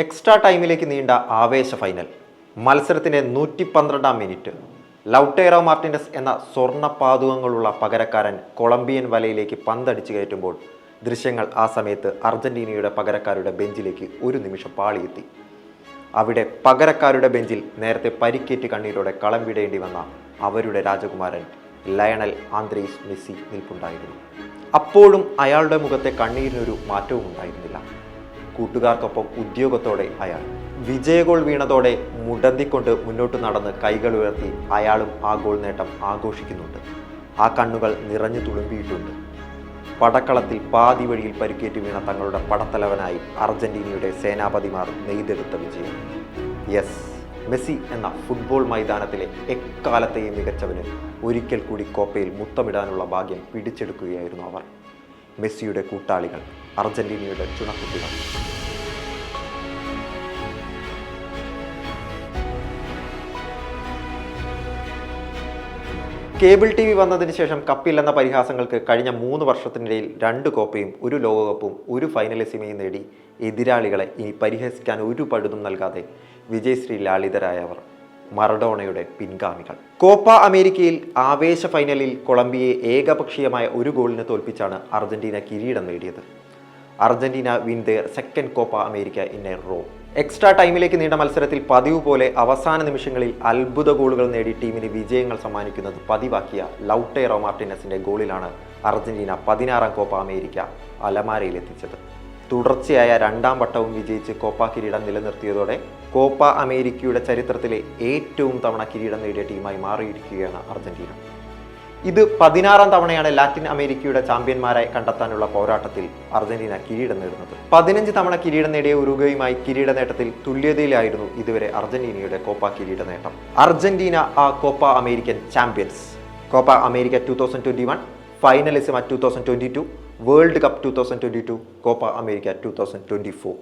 Extra ടൈമിലേക്ക് നീണ്ട ആവേശ ഫൈനൽ മത്സരത്തിന്റെ നൂറ്റി പന്ത്രണ്ടാം മിനിറ്റ് ലൗട്ടേറോ മാർട്ടിനസ് എന്ന സ്വർണ പാതുകങ്ങളുള്ള പകരക്കാരൻ കൊളംബിയൻ വലയിലേക്ക് പന്തടിച്ചു കയറ്റുമ്പോൾ ദൃശ്യങ്ങൾ ആ സമയത്ത് അർജന്റീനയുടെ പകരക്കാരുടെ ബെഞ്ചിലേക്ക് ഒരു നിമിഷം പാളിയെത്തി. അവിടെ പകരക്കാരുടെ ബെഞ്ചിൽ നേരത്തെ പരിക്കേറ്റ് കണ്ണീരോടെ കളം വിടേണ്ടി വന്ന അവരുടെ രാജകുമാരൻ ലയണൽ ആന്ത്രീസ് മെസ്സി നിൽപ്പുണ്ടായിരുന്നു. അപ്പോഴും അയാളുടെ മുഖത്തെ കണ്ണീരിനൊരു മാറ്റവും ഉണ്ടായിരുന്നില്ല കൂട്ടുകാർക്കൊപ്പം ഉദ്യോഗത്തോടെ അയാൾ. വിജയഗോൾ വീണതോടെ മുടന്തിക്കൊണ്ട് മുന്നോട്ട് നടന്ന് കൈകൾ ഉയർത്തി അയാളും ആ ഗോൾ നേട്ടം ആഘോഷിക്കുന്നുണ്ട്. ആ കണ്ണുകൾ നിറഞ്ഞു തുളുമ്പിയിട്ടുണ്ട്. പടക്കളത്തിൽ പാതി വഴിയിൽ പരിക്കേറ്റ് വീണ തങ്ങളുടെ പടത്തലവനായി അർജന്റീനയുടെ സേനാപതിമാർ നെയ്തെടുത്ത വിജയം. യെസ് മെസ്സി എന്ന ഫുട്ബോൾ മൈതാനത്തിലെ എക്കാലത്തെയും മികച്ചവന് ഒരിക്കൽ കൂടി കോപ്പയിൽ മുത്തമിടാനുള്ള ഭാഗ്യം പിടിച്ചെടുക്കുകയായിരുന്നു അവർ. മെസ്സിയുടെ കൂട്ടാളികൾ അർജന്റീനയുടെ ചുണക്കുട്ടികൾ. കേബിൾ ടി വി വന്നതിന് ശേഷം കപ്പില്ലെന്ന പരിഹാസങ്ങൾക്ക് കഴിഞ്ഞ മൂന്ന് വർഷത്തിനിടയിൽ രണ്ട് കോപ്പയും ഒരു ലോകകപ്പും ഒരു ഫൈനലിസിമയും നേടി എതിരാളികളെ ഇനി പരിഹസിക്കാൻ ഒരു പഴുതും നൽകാതെ വിജയശ്രീ ലാളിതരായവർ മറഡോണയുടെ പിൻഗാമികൾ. കോപ്പ അമേരിക്കയിൽ ആവേശ ഫൈനലിൽ കൊളംബിയയെ ഏകപക്ഷീയമായ ഒരു ഗോളിന് തോൽപ്പിച്ചാണ് അർജന്റീന കിരീടം നേടിയത്. Argentina win their second Copa America in a row. Extra ടൈമിലേക്ക് നീണ്ട മത്സരത്തിൽ പതിവ് പോലെ അവസാന നിമിഷങ്ങളിൽ അത്ഭുത ഗോളുകൾ നേടി ടീമിന് വിജയങ്ങൾ സമ്മാനിക്കുന്നത് പതിവാക്കിയ ലൗട്ടേറോ മാർട്ടിനസിന്റെ ഗോളിലാണ് അർജന്റീന പതിനാറാം കോപ്പ അമേരിക്ക അലമാരയിലെത്തിച്ചത് തുടർച്ചയായ രണ്ടാം വട്ടവും വിജയിച്ച് കോപ്പ കിരീടം നിലനിർത്തിയതോടെ കോപ്പ അമേരിക്കയുടെ ചരിത്രത്തിലെ ഏറ്റവും തവണ കിരീടം നേടിയ ടീമായി മാറിയിരിക്കുകയാണ് അർജന്റീന. ഇത് പതിനാറാം തവണയാണ് ലാറ്റിൻ അമേരിക്കയുടെ ചാമ്പ്യന്മാരായി കണ്ടെത്താനുള്ള പോരാട്ടത്തിൽ അർജന്റീന കിരീടം നേടുന്നത്. പതിനഞ്ച് തവണ കിരീടം നേടിയ ഉറുഗയുമായി കിരീട നേട്ടത്തിൽ തുല്യതയിലായിരുന്നു ഇതുവരെ അർജന്റീനയുടെ കോപ്പ കിരീട നേട്ടം. അർജന്റീന ആ Copa American champions. Copa America two thousand twenty one Finalissima two thousand twenty two World Cup two thousand twenty two Copa America two thousand twenty four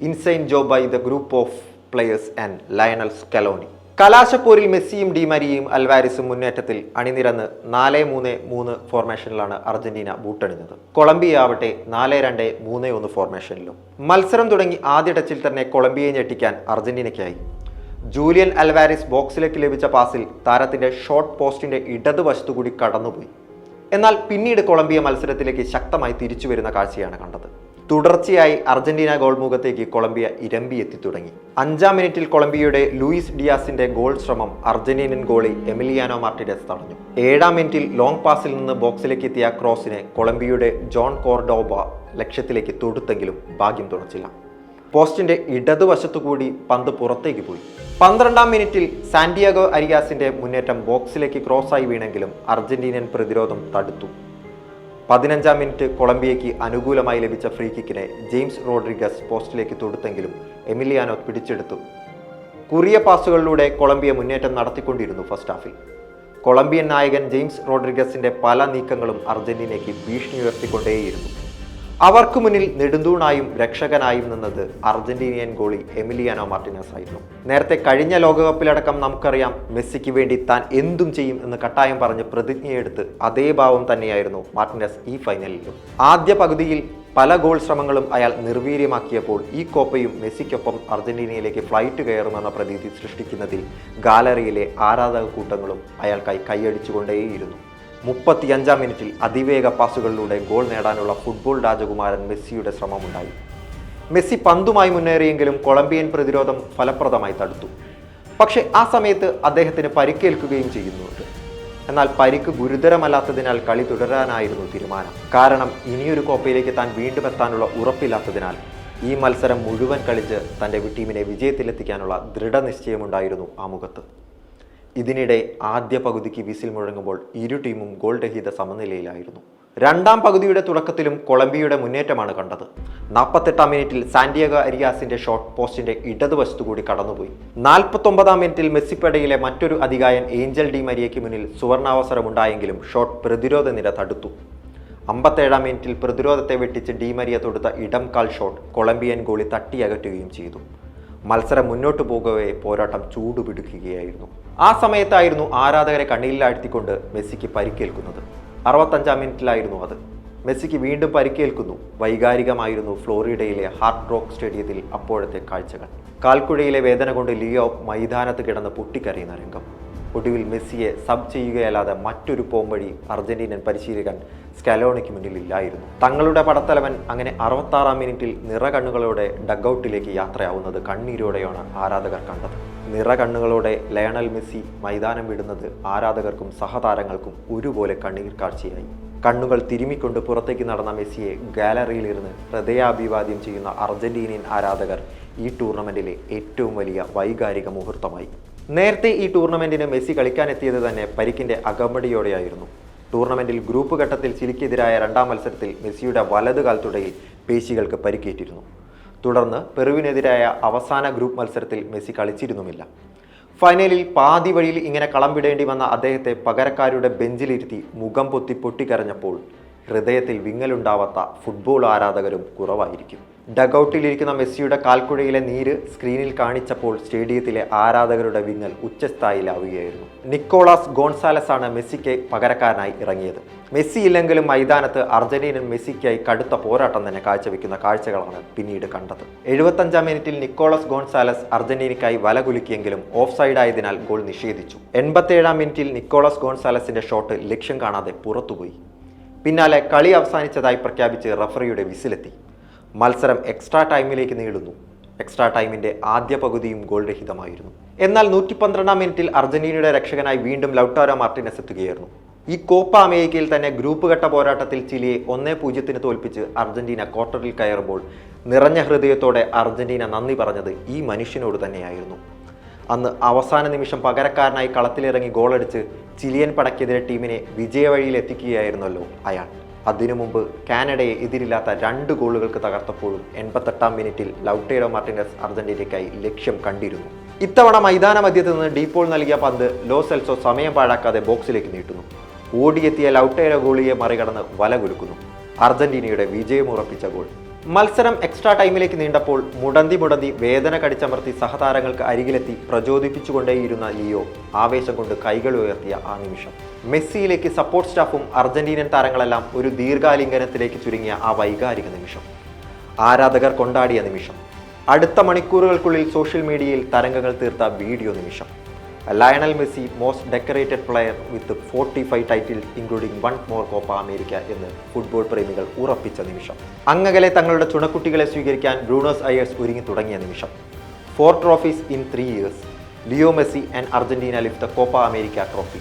insane job by the group of players and Lionel Scaloni. കലാശപ്പോരിൽ മെസ്സിയും ഡിമരിയും അൽവാരിസും മുന്നേറ്റത്തിൽ അണിനിരന്ന് നാല് മൂന്ന് മൂന്ന് ഫോർമേഷനിലാണ് Argentina ബൂട്ടണിഞ്ഞത്. Colombia ആവട്ടെ നാല് രണ്ട് മൂന്ന് ഒന്ന് ഫോർമേഷനിലും. മത്സരം തുടങ്ങി ആദ്യ ടച്ചിൽ തന്നെ കൊളംബിയയെ ഞെട്ടിക്കാൻ അർജന്റീനയ്ക്കായി. ജൂലിയൻ അൽവാരിസ് ബോക്സിലേക്ക് ലഭിച്ച പാസിൽ താരത്തിന്റെ ഷോർട്ട് പോസ്റ്റിന്റെ ഇടതുവശത്തു കൂടി കടന്നുപോയി. എന്നാൽ പിന്നീട് കൊളംബിയ മത്സരത്തിലേക്ക് ശക്തമായി തിരിച്ചു വരുന്ന കാഴ്ചയാണ് കണ്ടത്. തുടർച്ചയായി അർജന്റീന ഗോൾ മുഖത്തേക്ക് കൊളംബിയ ഇരമ്പി എത്തി തുടങ്ങി. അഞ്ചാം മിനിറ്റിൽ കൊളംബിയയുടെ ലൂയിസ് ഡിയാസിന്റെ ഗോൾ ശ്രമം അർജന്റീനൻ ഗോളി എമിലിയാനോ മാർട്ടിഡസ് തടഞ്ഞു. ഏഴാം മിനിറ്റിൽ ലോങ് പാസിൽ നിന്ന് ബോക്സിലേക്ക് എത്തിയ ക്രോസിനെ കൊളംബിയയുടെ ജോൺ കോർഡോബ ലക്ഷ്യത്തിലേക്ക് തൊടുത്തെങ്കിലും ഭാഗ്യം തുണച്ചില്ല പോസ്റ്റിന്റെ ഇടതുവശത്തുകൂടി പന്ത് പുറത്തേക്ക് പോയി. പന്ത്രണ്ടാം മിനിറ്റിൽ സാന്റിയാഗോ അരിയാസിന്റെ മുന്നേറ്റം ബോക്സിലേക്ക് ക്രോസായി വീണെങ്കിലും അർജന്റീനൻ പ്രതിരോധം തടുത്തു. പതിനഞ്ചാം മിനിറ്റ് കൊളംബിയയ്ക്ക് അനുകൂലമായി ലഭിച്ച ഫ്രീ കിക്കിനെ ജെയിംസ് റോഡ്രിഗസ് പോസ്റ്റിലേക്ക് തൊടുത്തെങ്കിലും എമിലിയാനോ പിടിച്ചെടുത്തു. കുറിയ പാസുകളിലൂടെ കൊളംബിയ മുന്നേറ്റം നടത്തിക്കൊണ്ടിരുന്നു ഫസ്റ്റ് ഹാഫിൽ കൊളംബിയൻ നായകൻ ജെയിംസ് റോഡ്രിഗസിന്റെ പല നീക്കങ്ങളും അർജന്റീനയ്ക്ക് ഭീഷണി ഉയർത്തിക്കൊണ്ടേയിരുന്നു. അവർക്ക് മുന്നിൽ നെടുന്തൂണായും രക്ഷകനായും നിന്നത് അർജന്റീനിയൻ ഗോളി എമിലിയാനോ മാർട്ടിനസ് ആയിരുന്നു നേരത്തെ കഴിഞ്ഞ ലോകകപ്പിലടക്കം നമുക്കറിയാം മെസ്സിക്ക് വേണ്ടി താൻ എന്തും ചെയ്യും എന്ന് കട്ടായം പറഞ്ഞ് പ്രതിജ്ഞയെടുത്ത് അതേ ഭാവം തന്നെയായിരുന്നു മാർട്ടിനസ് ഈ ഫൈനലിലും. ആദ്യ പകുതിയിൽ പല ഗോൾ ശ്രമങ്ങളും അയാൾ നിർവീര്യമാക്കിയപ്പോൾ ഈ കോപ്പയും മെസ്സിക്കൊപ്പം അർജന്റീനയിലേക്ക് ഫ്ലൈറ്റ് കയറുമെന്ന പ്രതീതി സൃഷ്ടിക്കുന്നതിൽ ഗാലറിയിലെ ആരാധക കൂട്ടങ്ങളും അയാൾക്കായി കൈയടിച്ചുകൊണ്ടേയിരുന്നു. മുപ്പത്തിയഞ്ചാം മിനിറ്റിൽ അതിവേഗ പാസുകളിലൂടെ ഗോൾ നേടാനുള്ള ഫുട്ബോൾ രാജകുമാരൻ മെസ്സിയുടെ ശ്രമമുണ്ടായി. മെസ്സി പന്തുമായി മുന്നേറിയെങ്കിലും കൊളംബിയൻ പ്രതിരോധം ഫലപ്രദമായി തടുത്തു. പക്ഷേ ആ സമയത്ത് അദ്ദേഹത്തിന് പരിക്കേൽക്കുകയും ചെയ്യുന്നുണ്ട്. എന്നാൽ പരിക്ക് ഗുരുതരമല്ലാത്തതിനാൽ കളി തുടരാനായിരുന്നു തീരുമാനം. കാരണം ഇനിയൊരു കോപ്പയിലേക്ക് താൻ വീണ്ടും എത്താനുള്ള ഉറപ്പില്ലാത്തതിനാൽ ഈ മത്സരം മുഴുവൻ കളിച്ച് തന്റെ ടീമിനെ വിജയത്തിലെത്തിക്കാനുള്ള ദൃഢനിശ്ചയമുണ്ടായിരുന്നു ആ മുഖത്ത്. ഇതിനിടെ ആദ്യ പകുതിക്ക് വിസിൽ മുഴങ്ങുമ്പോൾ ഇരു ടീമും ഗോൾ രഹിത സമനിലയിലായിരുന്നു. രണ്ടാം പകുതിയുടെ തുടക്കത്തിലും കൊളംബിയയുടെ മുന്നേറ്റമാണ് കണ്ടത്. നാൽപ്പത്തെട്ടാം മിനിറ്റിൽ സാന്റിയാഗോ അരിയാസിന്റെ ഷോട്ട് പോസ്റ്റിന്റെ ഇടതുവശത്തു കൂടി കടന്നുപോയി. നാൽപ്പത്തൊമ്പതാം മിനിറ്റിൽ മെസ്സിപ്പടയിലെ മറ്റൊരു അധികായൻ ഏഞ്ചൽ ഡി മരിയയ്ക്ക് മുന്നിൽ സുവർണാവസരമുണ്ടായെങ്കിലും ഷോട്ട് പ്രതിരോധ നിര തടുത്തു. അമ്പത്തേഴാം മിനിറ്റിൽ പ്രതിരോധത്തെ വെട്ടിച്ച് ഡി മരിയ തൊടുത്ത ഇടം കാൽ ഷോട്ട് കൊളംബിയൻ ഗോളി തട്ടിയകറ്റുകയും ചെയ്തു. മത്സരം മുന്നോട്ട് പോകവേ പോരാട്ടം ചൂടുപിടിക്കുകയായിരുന്നു. ആ സമയത്തായിരുന്നു ആരാധകരെ കണ്ണീരിലാഴ്ത്തിക്കൊണ്ട് മെസ്സിക്ക് പരിക്കേൽക്കുന്നത്. അറുപത്തഞ്ചാം മിനിറ്റിലായിരുന്നു അത്. മെസ്സിക്ക് വീണ്ടും പരിക്കേൽക്കുന്നു. വൈകാരികമായിരുന്നു ഫ്ലോറിഡയിലെ ഹാർട്ട് റോക്ക് സ്റ്റേഡിയത്തിൽ അപ്പോഴത്തെ കാഴ്ചകൾ. കാൽക്കുഴയിലെ വേദന കൊണ്ട് ലിയോ മൈതാനത്ത് കിടന്ന് പൊട്ടിക്കരയുന്ന രംഗം. ഒടുവിൽ മെസ്സിയെ സബ് ചെയ്യുകയല്ലാതെ മറ്റൊരു പോംവഴി അർജന്റീനൻ പരിശീലകൻ സ്കലോണിക്ക് മുന്നിലില്ലായിരുന്നു. തങ്ങളുടെ പടത്തലവൻ അങ്ങനെ അറുപത്താറാം മിനിറ്റിൽ നിറകണ്ണുകളോടെ ഡഗ്ഔട്ടിലേക്ക് യാത്രയാവുന്നത് കണ്ണീരോടെയാണ് ആരാധകർ കണ്ടത്. നിറകണ്ണുകളോടെ ലയണൽ മെസ്സി മൈതാനം വിടുന്നത് ആരാധകർക്കും സഹതാരങ്ങൾക്കും ഒരുപോലെ കണ്ണീർ കാഴ്ചയായി കണ്ണുകൾ തിരുമിക്കൊണ്ട് പുറത്തേക്ക് നടന്ന മെസ്സിയെ ഗാലറിയിലിരുന്ന് ഹൃദയാഭിവാദ്യം ചെയ്യുന്ന അർജന്റീനിയൻ ആരാധകർ ഈ ടൂർണമെന്റിലെ ഏറ്റവും വലിയ വൈകാരിക മുഹൂർത്തമായി. നേരത്തെ ഈ ടൂർണമെന്റിന് മെസ്സി കളിക്കാനെത്തിയത് തന്നെ പരിക്കിന്റെ അകമ്പടിയോടെയായിരുന്നു. ടൂർണമെന്റിൽ ഗ്രൂപ്പ് ഘട്ടത്തിൽ ചിലിക്കെതിരായ രണ്ടാം മത്സരത്തിൽ മെസ്സിയുടെ വലത് കാൽത്തുടയിൽ പേശികൾക്ക് പരിക്കേറ്റിരുന്നു. തുടർന്ന് പെറുവിനെതിരായ അവസാന ഗ്രൂപ്പ് മത്സരത്തിൽ മെസ്സി കളിച്ചിരുന്നുമില്ല. ഫൈനലിൽ പാതി വഴിയിൽ ഇങ്ങനെ കളം വിടേണ്ടി വന്ന അദ്ദേഹത്തെ പകരക്കാരുടെ ബെഞ്ചിലിരുത്തി മുഖം പൊത്തി പൊട്ടിക്കരഞ്ഞപ്പോൾ ഹൃദയത്തിൽ വിങ്ങലുണ്ടാവാത്ത ഫുട്ബോൾ ആരാധകരും കുറവായിരിക്കും. ഡഗൌട്ടിലിരിക്കുന്ന മെസ്സിയുടെ കാൽക്കുഴയിലെ നീര് സ്ക്രീനിൽ കാണിച്ചപ്പോൾ സ്റ്റേഡിയത്തിലെ ആരാധകരുടെ വിങ്ങൽ ഉച്ചസ്ഥായിലാവുകയായിരുന്നു. നിക്കോളാസ് ഗോൺസാലസ് ആണ് മെസ്സിക്ക് പകരക്കാരനായി ഇറങ്ങിയത്. മെസ്സി ഇല്ലെങ്കിലും മൈതാനത്ത് അർജന്റീനൻ മെസ്സിക്കായി കടുത്ത പോരാട്ടം തന്നെ കാഴ്ചവെക്കുന്ന കാഴ്ചകളാണ് പിന്നീട് കണ്ടത്. എഴുപത്തഞ്ചാം മിനിറ്റിൽ നിക്കോളസ് ഗോൺസാലസ് അർജന്റീനയ്ക്കായി വല കുലുക്കിയെങ്കിലും ഓഫ് സൈഡായതിനാൽ ഗോൾ നിഷേധിച്ചു. എൺപത്തേഴാം മിനിറ്റിൽ നിക്കോളസ് ഗോൺസാലസിന്റെ ഷോട്ട് ലക്ഷ്യം കാണാതെ പുറത്തുപോയി. പിന്നാലെ കളി അവസാനിച്ചതായി പ്രഖ്യാപിച്ച് റഫറിയുടെ വിസിലെത്തി. മത്സരം എക്സ്ട്രാ ടൈമിലേക്ക് നീളുന്നു. എക്സ്ട്രാ ടൈമിന്റെ ആദ്യ പകുതിയും ഗോൾ രഹിതമായിരുന്നു. എന്നാൽ നൂറ്റി പന്ത്രണ്ടാം മിനിറ്റിൽ അർജന്റീനയുടെ രക്ഷകനായി വീണ്ടും ലൗട്ടാരോ മാർട്ടിനസ് എത്തുകയായിരുന്നു. ഈ കോപ്പ അമേരിക്കയിൽ തന്നെ ഗ്രൂപ്പ് ഘട്ട പോരാട്ടത്തിൽ ചിലിയെ ഒന്നേ പൂജ്യത്തിന് തോൽപ്പിച്ച് അർജന്റീന ക്വാർട്ടറിൽ കയറുമ്പോൾ നിറഞ്ഞ ഹൃദയത്തോടെ അർജന്റീന നന്ദി പറഞ്ഞത് ഈ മനുഷ്യനോട് തന്നെയായിരുന്നു. അന്ന് അവസാന നിമിഷം പകരക്കാരനായി കളത്തിലിറങ്ങി ഗോളടിച്ച് ചിലിയൻ പടക്കെതിരെ ടീമിനെ വിജയവഴിയിൽ എത്തിക്കുകയായിരുന്നല്ലോ അയാൾ. അതിനു മുമ്പ് കാനഡയെ എതിരില്ലാത്ത രണ്ട് ഗോളുകൾക്ക് തകർത്തപ്പോഴും എൺപത്തെട്ടാം മിനിറ്റിൽ ലൗട്ടേഡോ മാർട്ടിനസ് അർജന്റീനയ്ക്കായി ലക്ഷ്യം കണ്ടിരുന്നു. ഇത്തവണ മൈതാന മധ്യത്ത് നിന്ന് ഡീപ്പോൾ നൽകിയ പന്ത് ലോ സെൽസോ സമയം പാഴാക്കാതെ ബോക്സിലേക്ക് നീട്ടുന്നു. ഓടിയെത്തിയ ലൗട്ടേഡോ ഗോളിയെ മറികടന്ന് വല കുലുക്കുന്നു അർജന്റീനയുടെ വിജയമുറപ്പിച്ച ഗോൾ മത്സരം എക്സ്ട്രാ ടൈമിലേക്ക് നീണ്ടപ്പോൾ മുടന്തി മുടന്തി വേദന കടിച്ചമർത്തി സഹതാരങ്ങൾക്ക് അരികിലെത്തി പ്രചോദിപ്പിച്ചുകൊണ്ടേയിരുന്ന ലിയോ. ആവേശം കൊണ്ട് കൈകൾ ഉയർത്തിയ ആ നിമിഷം. മെസ്സിയിലേക്ക് സപ്പോർട്ട് സ്റ്റാഫും അർജന്റീനൻ താരങ്ങളെല്ലാം ഒരു ദീർഘാലിംഗനത്തിലേക്ക് ചുരുങ്ങിയ ആ വൈകാരിക നിമിഷം. ആരാധകർ കൊണ്ടാടിയ നിമിഷം. അടുത്ത മണിക്കൂറുകൾക്കുള്ളിൽ സോഷ്യൽ മീഡിയയിൽ തരംഗങ്ങൾ തീർത്ത വീഡിയോ നിമിഷം. Lionel Messi most decorated player with forty five title including one more Copa America എന്ന് ഫുട്ബോൾ പ്രേമികൾ ഉറപ്പിച്ച നിമിഷം. അങ്ങകലെ തങ്ങളുടെ ചുണക്കുട്ടികളെ സ്വീകരിക്കാൻ ബ്രൂണോസ് അയേഴ്സ് ഒരുങ്ങി തുടങ്ങിയ നിമിഷം. Four trophies in three years Leo Messi and Argentina lift Copa America trophy